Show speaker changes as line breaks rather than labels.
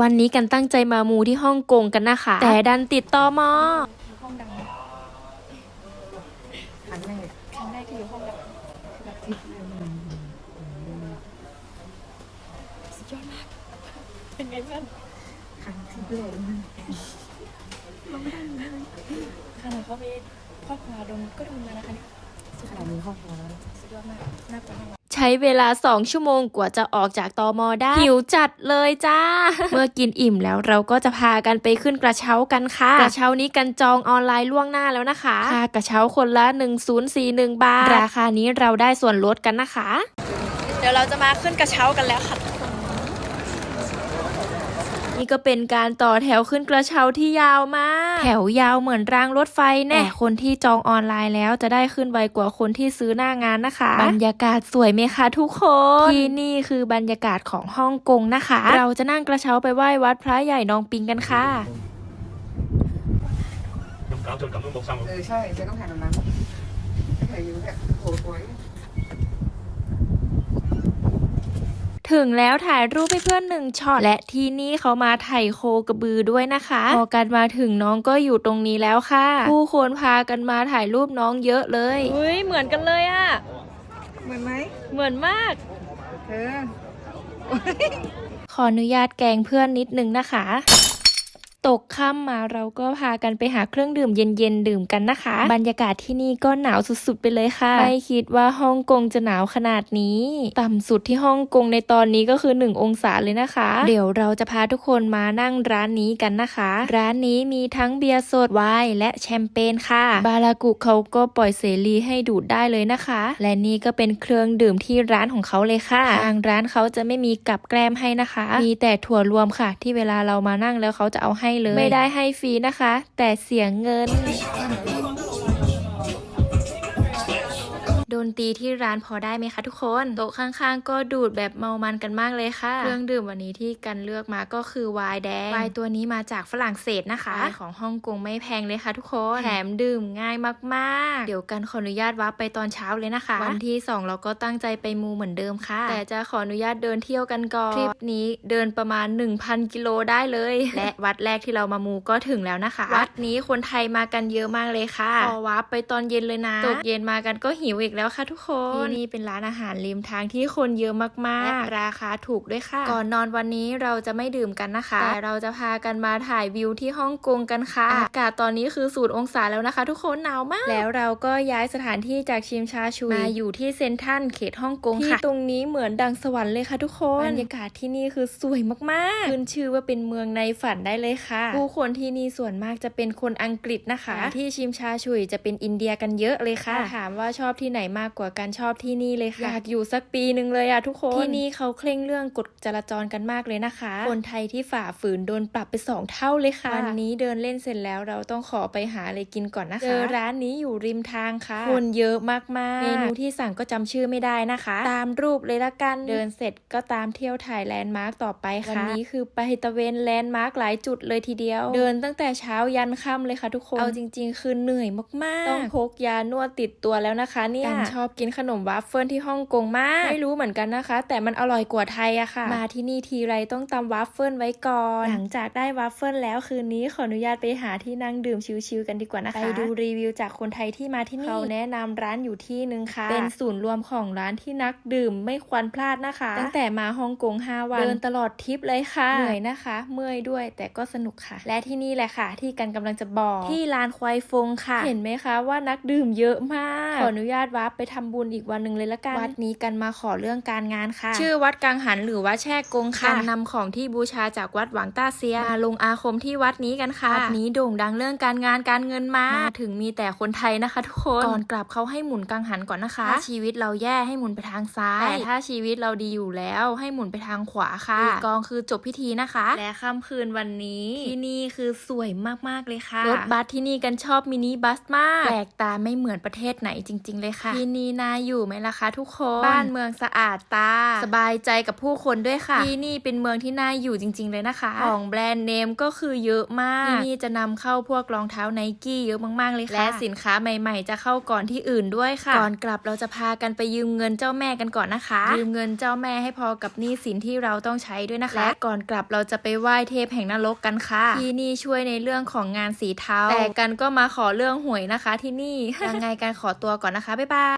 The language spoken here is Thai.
วันนี้กันตั้งใจมามูที่ฮ่องกงกันนะคะ แต่ดันติดต่อมอ
ห้องดัง
ครั้งแรก
ครั้งแรกที่อยู่ห้องดังแบบสุดยอดมากเป็นไงบ้าง
ครั้งที่แรกนะ
ขนาดเขาไปครอบครัวโดนก็โดนมานะคะเนี่ย
ขนาดมีครอบครัวแล้ว
สุดยอดมากน่ากลัวมาก
ใช้เวลาสองชั่วโมงกว่าจะออกจากตอมอได้ หิวจัดเลยจ้า เมื่อกินอิ่มแล้วเราก็จะพากันไปขึ้นกระเช้ากันค่ะ กระเช้านี้กันจองออนไลน์ล่วงหน้าแล้วนะคะค่ากระเช้าคนละ 1041 บาท ราคานี้เราได้ส่วนลดกันนะคะ เดี๋ยวเราจะมาขึ้นกระเช้ากันแล้วค่ะ นี่ก็เป็นการต่อแถวขึ้นกระเช้าที่ยาวมาก แถวยาวเหมือนรางรถไฟแน่คนที่จองออนไลน์แล้วจะได้ขึ้นไวกว่าคนที่ซื้อหน้างานนะคะ บรรยากาศสวยไหมคะทุกคน ที่นี่คือบรรยากาศของฮ่องกงนะคะ เราจะนั่งกระเช้าไปไหว้วัดพระใหญ่นองปิงกันค่ะ
เออใช่จะต้องถ่าตรงนั้น ถึ
งแล้วถ่ายรูปให้เพื่อนหนึ่งช็อตและที่นี่เขามาไถ่โคกระบือด้วยนะคะพอกันมาถึงน้องก็อยู่ตรงนี้แล้วค่ะ ผู้คนพากันมาถ่ายรูปน้องเยอะเลยเฮ้ยเหมือนกันเลยอะ
เหมือนไหม
เหมือนมาก
เธอ
ขออนุญาตแกล้งเพื่อนนิดนึงนะคะ ตกค่ำมาเราก็พากันไปหาเครื่องดื่มเย็นๆดื่มกันนะคะ บรรยากาศที่นี่ก็หนาวสุดๆไปเลยค่ะ ไม่คิดว่าฮ่องกงจะหนาวขนาดนี้ ต่ำสุดที่ฮ่องกงในตอนนี้ก็คือ 1 องศาเลยนะคะ เดี๋ยวเราจะพาทุกคนมานั่งร้านนี้กันนะคะ ร้านนี้มีทั้งเบียร์สดไวน์และแชมเปญค่ะ บารากุเขาก็ปล่อยเสรีให้ดูดได้เลยนะคะ และนี่ก็เป็นเครื่องดื่มที่ร้านของเขาเลยค่ะ ทางร้านเขาจะไม่มีกับแกล้มให้นะคะ มีแต่ถั่วรวมค่ะ ที่เวลาเรามานั่งแล้วเขาจะเอาให้เลย ไม่ได้ให้ฟรีนะคะ แต่เสียเงิน นตรีที่ร้านพอได้ไหมคะทุกคนโต๊ะข้างๆ ก็ดูดแบบเมามันกันมากเลยค่ะ เครื่องดื่มวันนี้ที่กันเลือกมาก็คือไวน์แดงไวน์ตัวนี้มาจากฝรั่งเศสนะคะไวน์ของฮ่องกงไม่แพงเลยค่ะทุกคนแถมดื่มง่ายมากๆ เดี๋ยวกันขออนุญาตวับไปตอนเช้าเลยนะคะ วันที่ 2 เราก็ตั้งใจไปมูเหมือนเดิมค่ะ แต่จะขออนุญาตเดินเที่ยวกันก่อน ทริปนี้เดินประมาณ 1,000 กิโลได้เลย และวัดแรกที่เรามามูก็ถึงแล้วนะคะ วัดนี้คนไทยมากันเยอะมากเลยค่ะ ขอวับไปตอนเย็นเลยนะ ตกเย็นมากันก็หิวอีกแล้วค่ะทุกคนที่นี่เป็นร้านอาหารริมทางที่คนเยอะมากๆและราคาถูกด้วยค่ะ ก่อนนอนวันนี้เราจะไม่ดื่มกันนะคะ แต่เราจะพากันมาถ่ายวิวที่ฮ่องกงกันค่ะอากาศตอนนี้คือสูตรองศาแล้วนะคะ ทุกคนหนาวมาก แล้วเราก็ย้ายสถานที่จากชิมชาชุยมาอยู่ที่เซนทรัลเขตฮ่องกงค่ะ ที่ตรงนี้เหมือนดังสวรรค์เลยค่ะทุกคนบรรยากาศที่นี่คือสวยมากๆขึ้นชื่อว่าเป็นเมืองในฝันได้เลยค่ะ ผู้คนที่นี่ส่วนมากจะเป็นคนอังกฤษนะคะ ที่ชิมชาชุยจะเป็นอินเดียกันเยอะเลยค่ะถามว่าชอบที่ไหนมากกว่าการชอบที่นี่เลยค่ะ อยากอยู่สักปีหนึ่งเลยอะทุกคน ที่นี่เขาเคร่งเรื่องกฎจราจรกันมากเลยนะคะ คนไทยที่ฝ่าฝืนโดนปรับไปสองเท่าเลยค่ะ วันนี้เดินเล่นเสร็จแล้วเราต้องขอไปหาอะไรกินก่อนนะคะ เจอร้านนี้อยู่ริมทางค่ะ คนเยอะมากๆ เมนูที่สั่งก็จำชื่อไม่ได้นะคะ ตามรูปเลยละกัน เดินเสร็จก็ตามเที่ยวถ่ายแลนด์มาร์กต่อไปค่ะ วันนี้คือไปตะเวนแลนด์มาร์กหลายจุดเลยทีเดียว เดินตั้งแต่เช้ายันค่ำเลยค่ะทุกคน เอาจริง ๆ คือเหนื่อยมากๆ ต้องพกยานวดติดตัวแล้วนะคะเนี่ยกันชอบกินขนมวาฟเฟิลที่ฮ่องกงมาก ไม่รู้เหมือนกันนะคะ แต่มันอร่อยกว่าไทยอะค่ะ มาที่นี่ทีไรต้องตำวาฟเฟิลไว้ก่อน หลังจากได้วาฟเฟิลแล้วคืนนี้ขออนุญาตไปหาที่นั่งดื่มชิลๆกันดีกว่านะคะ ไปดูรีวิวจากคนไทยที่มาที่นี่เขาแนะนำร้านอยู่ที่หนึ่งค่ะ เป็นศูนย์รวมของร้านที่นักดื่มไม่ควรพลาดนะคะ ตั้งแต่มาฮ่องกง5วันเดินตลอดทริปเลยค่ะ เหนื่อยนะคะ เมื่อยด้วยแต่ก็สนุกค่ะ และที่นี่แหละค่ะ ที่กันกำลังจะบอกที่ลานควายฟงค่ะ เห็นไหมคะว่านักดื่มเยอะมาก ขออนุญาตวับไปทำบุญอีกวันหนึ่งเลยละกัน วัดนี้กันมาขอเรื่องการงานค่ะ ชื่อวัดกังหันหรือว่าแช่กงค่ะการนำของที่บูชาจากวัดหวังต้าเซียมาลงอาคมที่วัดนี้กันค่ะวัดนี้โด่งดังเรื่องการงานการเงินมากถึงมีแต่คนไทยนะคะทุกคนก่อนกลับเขาให้หมุนกังหันก่อนนะคะถ้าชีวิตเราแย่ให้หมุนไปทางซ้ายแต่ถ้าชีวิตเราดีอยู่แล้วให้หมุนไปทางขวาค่ะอีกกองคือจบพิธีนะคะ และค่ำคืนวันนี้ที่นี่คือสวยมากๆเลยค่ะรถบัสที่นี่กันชอบมินิบัสมากแปลกตาไม่เหมือนประเทศไหนจริง ๆ เลยค่ะที่นี่น่าอยู่ไหมล่ะคะทุกคน บ้านเมืองสะอาดตา สบายใจกับผู้คนด้วยค่ะ ที่นี่เป็นเมืองที่น่าอยู่จริง ๆ เลยนะคะ ของแบรนด์เนมก็คือเยอะมาก ที่นี่จะนำเข้าพวกรองเท้าไนกี้เยอะมากๆเลยค่ะ และสินค้าใหม่ๆ จะเข้าก่อนที่อื่นด้วยค่ะ ก่อนกลับเราจะพากันไปยืมเงินเจ้าแม่กันก่อนนะคะ ยืมเงินเจ้าแม่ให้พอกับหนี้สินที่เราต้องใช้ด้วยนะคะ และก่อนกลับเราจะไปไหว้เทพแห่งนรกกันค่ะ ที่นี่ช่วยในเรื่องของงานสีเทาแต่กันก็มาขอเรื่องหวยนะคะที่นี่ยังไงกันขอตัวก่อนนะคะ บ๊ายบาย